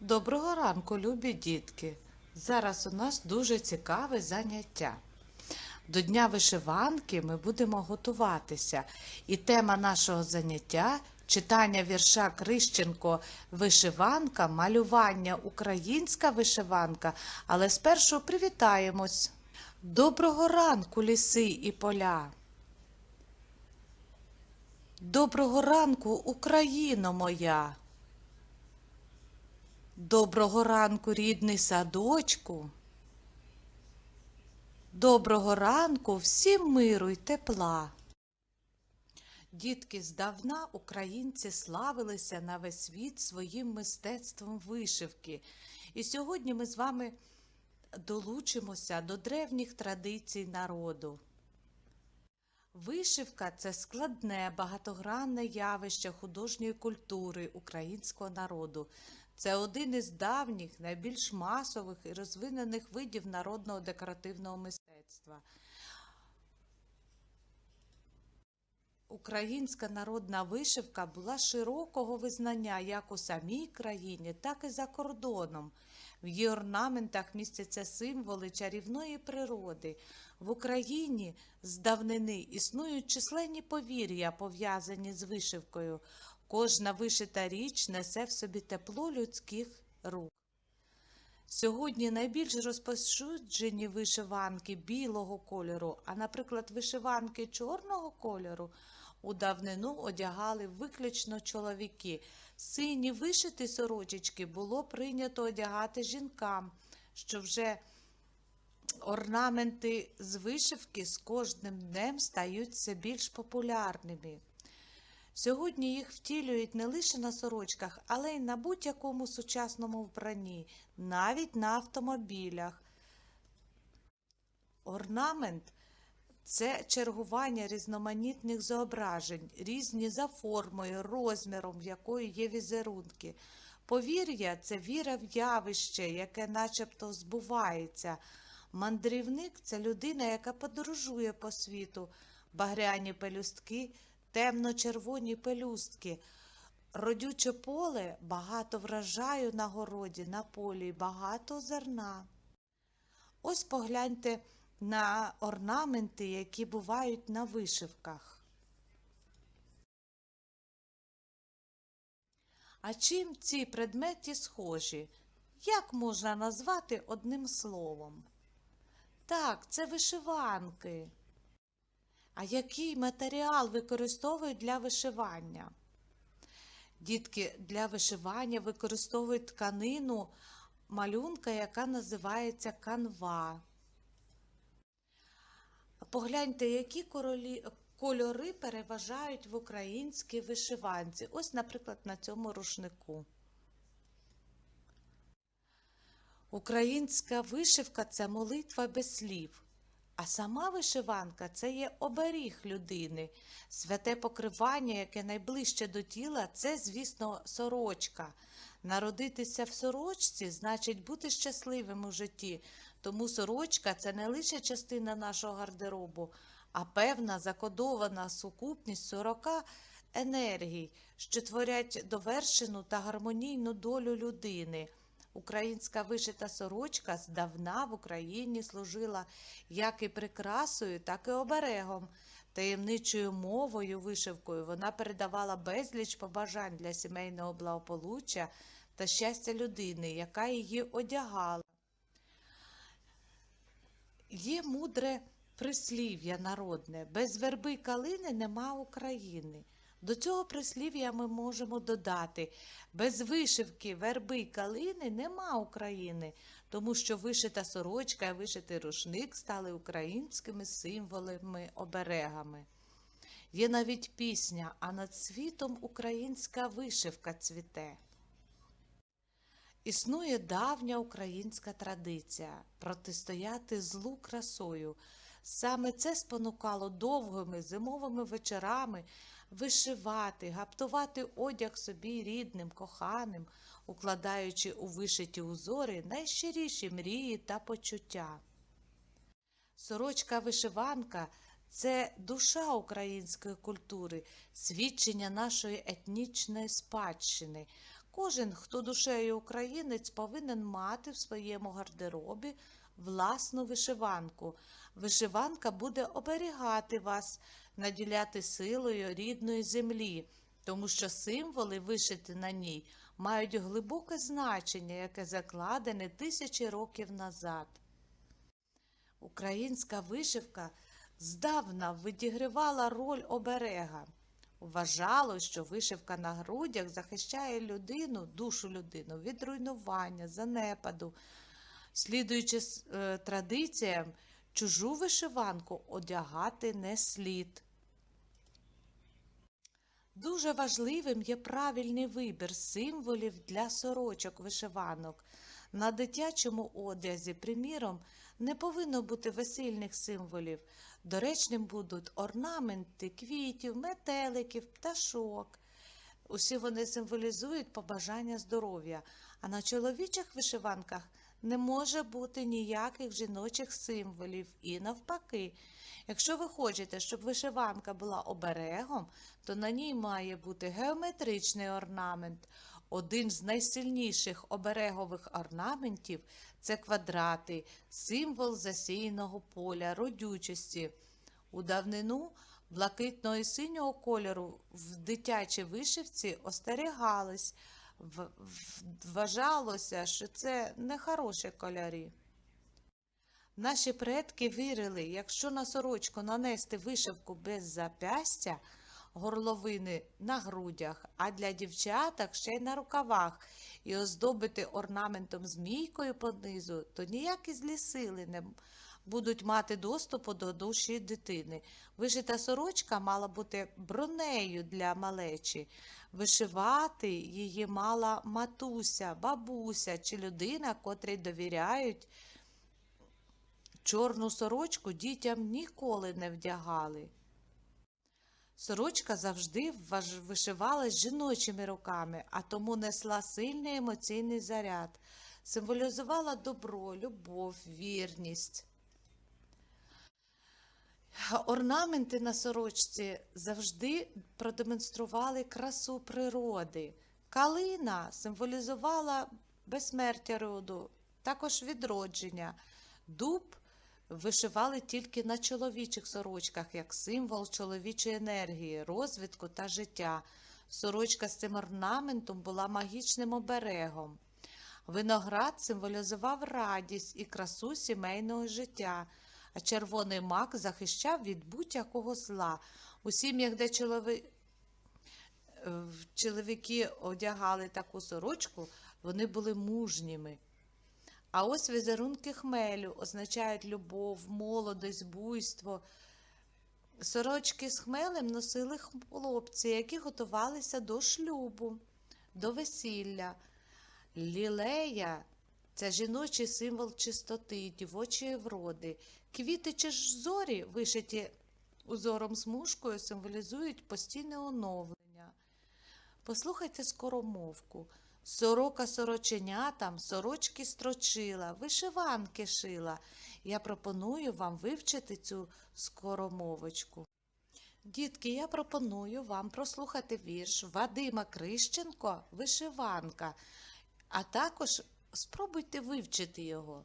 Доброго ранку, любі дітки! Зараз у нас дуже цікаве заняття. До Дня вишиванки ми будемо готуватися. І тема нашого заняття читання вірша Крищенко Вишиванка, малювання Українська вишиванка. Але спершу привітаємось. Доброго ранку, ліси і поля! Доброго ранку, Україно моя! Доброго ранку, рідний садочку. Доброго ранку всім миру й тепла. Дітки здавна українці славилися на весь світ своїм мистецтвом вишивки. І сьогодні ми з вами долучимося до древніх традицій народу. Вишивка це складне, багатогранне явище художньої культури українського народу. Це один із давніх, найбільш масових і розвинених видів народного декоративного мистецтва. Українська народна вишивка була широкого визнання як у самій країні, так і за кордоном. В її орнаментах містяться символи чарівної природи. В Україні з давнини існують численні повір'я, пов'язані з вишивкою. Кожна вишита річ несе в собі тепло людських рук. Сьогодні найбільш розповсюджені вишиванки білого кольору, а, наприклад, вишиванки чорного кольору у давнину одягали виключно чоловіки. Сині вишиті сорочечки було прийнято одягати жінкам, що вже орнаменти з вишивки з кожним днем стають все більш популярними. Сьогодні їх втілюють не лише на сорочках, але й на будь-якому сучасному вбранні, навіть на автомобілях. Орнамент це чергування різноманітних зображень, різні за формою, розміром, якої є візерунки. Повір'я це віра в явище, яке начебто збувається. Мандрівник це людина, яка подорожує по світу, багряні пелюстки темно-червоні пелюстки. Родюче поле багато врожаю на городі, на полі, багато зерна. Ось погляньте на орнаменти, які бувають на вишивках. А чим ці предмети схожі? Як можна назвати одним словом? Так, це вишиванки. А який матеріал використовують для вишивання? Дітки для вишивання використовують тканину малюнка, яка називається канва. Погляньте, які королі, кольори переважають в українській вишиванці. Ось, наприклад, на цьому рушнику. Українська вишивка це молитва без слів. А сама вишиванка це є оберіг людини. Святе покривання, яке найближче до тіла, це, звісно, сорочка. Народитися в сорочці значить бути щасливим у житті. Тому сорочка це не лише частина нашого гардеробу, а певна закодована сукупність 40 енергій, що творять довершену та гармонійну долю людини. Українська вишита сорочка здавна в Україні служила як і прикрасою, так і оберегом. Таємничою мовою, вишивкою вона передавала безліч побажань для сімейного благополуччя та щастя людини, яка її одягала. Є мудре прислів'я народне без верби калини нема України. До цього прислів'я ми можемо додати без вишивки, верби й калини нема України, тому що вишита сорочка і вишитий рушник стали українськими символами оберегами. Є навіть пісня, а над світом українська вишивка цвіте. Існує давня українська традиція протистояти злу красою. Саме це спонукало довгими зимовими вечорами вишивати, гаптувати одяг собі рідним, коханим, укладаючи у вишиті узори найщиріші мрії та почуття. Сорочка вишиванка це душа української культури, свідчення нашої етнічної спадщини. Кожен, хто душею українець, повинен мати в своєму гардеробі власну вишиванку. Вишиванка буде оберігати вас, наділяти силою рідної землі, тому що символи, вишиті на ній, мають глибоке значення, яке закладене тисячі років назад. Українська вишивка здавна відігравала роль оберега. Вважало, що вишивка на грудях захищає людину, душу людину від руйнування, занепаду. Слідуючи е, традиціям, чужу вишиванку одягати не слід. Дуже важливим є правильний вибір символів для сорочок вишиванок. На дитячому одязі, приміром, не повинно бути весільних символів. Доречним будуть орнаменти квітів, метеликів, пташок. Усі вони символізують побажання здоров'я, а на чоловічих вишиванках не може бути ніяких жіночих символів і навпаки. Якщо ви хочете, щоб вишиванка була оберегом, то на ній має бути геометричний орнамент. Один з найсильніших оберегових орнаментів це квадрати, символ засіяного поля, родючості. У давнину блакитного і синього кольору в дитячій вишивці остерігались, вважалося, що це нехороші кольорі. Наші предки вірили, якщо на сорочку нанести вишивку без запястя, горловини на грудях, а для дівчаток ще й на рукавах, і оздобити орнаментом змійкою понизу, то ніякі злі сили не будуть мати доступу до душі дитини. Вишита сорочка мала бути бронею для малечі. Вишивати її мала матуся, бабуся чи людина, котрій довіряють. Чорну сорочку дітям ніколи не вдягали. Сорочка завжди вишивалась жіночими руками, а тому несла сильний емоційний заряд, символізувала добро, любов, вірність. Орнаменти на сорочці завжди продемонстрували красу природи. Калина символізувала безсмертя роду, також відродження. Дуб вишивали тільки на чоловічих сорочках, як символ чоловічої енергії, розвитку та життя. Сорочка з цим орнаментом була магічним оберегом. Виноград символізував радість і красу сімейного життя, а червоний мак захищав від будь-якого зла. У сім'ях, де чолови... е, чоловіки одягали таку сорочку, вони були мужніми. А ось візерунки хмелю означають любов, молодость, буйство. Сорочки з хмелем носили хлопці, які готувалися до шлюбу, до весілля. Лілея це жіночий символ чистоти, дівочої вроди. Квіти чи ж зорі, вишиті узором смужкою, символізують постійне оновлення. Послухайте скоромовку. Сорока сороченятам, сорочки строчила, вишиванки шила. Я пропоную вам вивчити цю скоромовочку. Дітки, я пропоную вам прослухати вірш Вадима Крищенко Вишиванка, а також спробуйте вивчити його.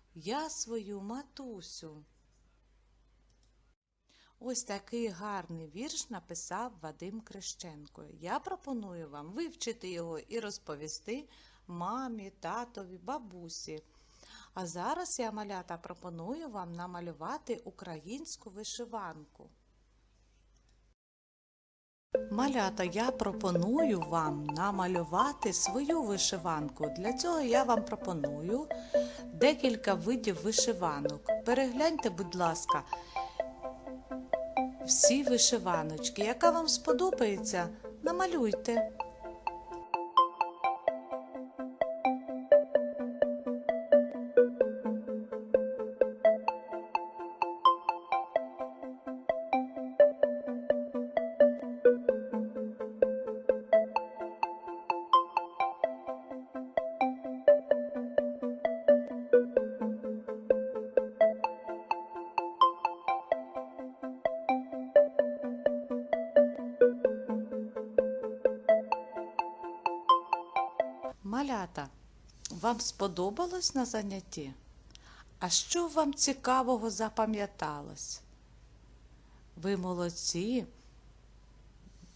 я свою матусю. Ось такий гарний вірш написав Вадим Крещенко. Я пропоную вам вивчити його і розповісти мамі, татові, бабусі. А зараз я малята пропоную вам намалювати українську вишиванку. Малята, я пропоную вам намалювати свою вишиванку. Для цього я вам пропоную декілька видів вишиванок. Перегляньте, будь ласка, всі вишиваночки. Яка вам сподобається, намалюйте. Вам сподобалось на занятті? А що вам цікавого запам'яталось? Ви молодці,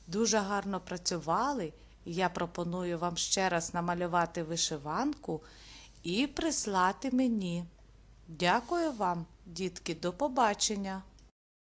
дуже гарно працювали, і я пропоную вам ще раз намалювати вишиванку і прислати мені. Дякую вам, дітки, до побачення!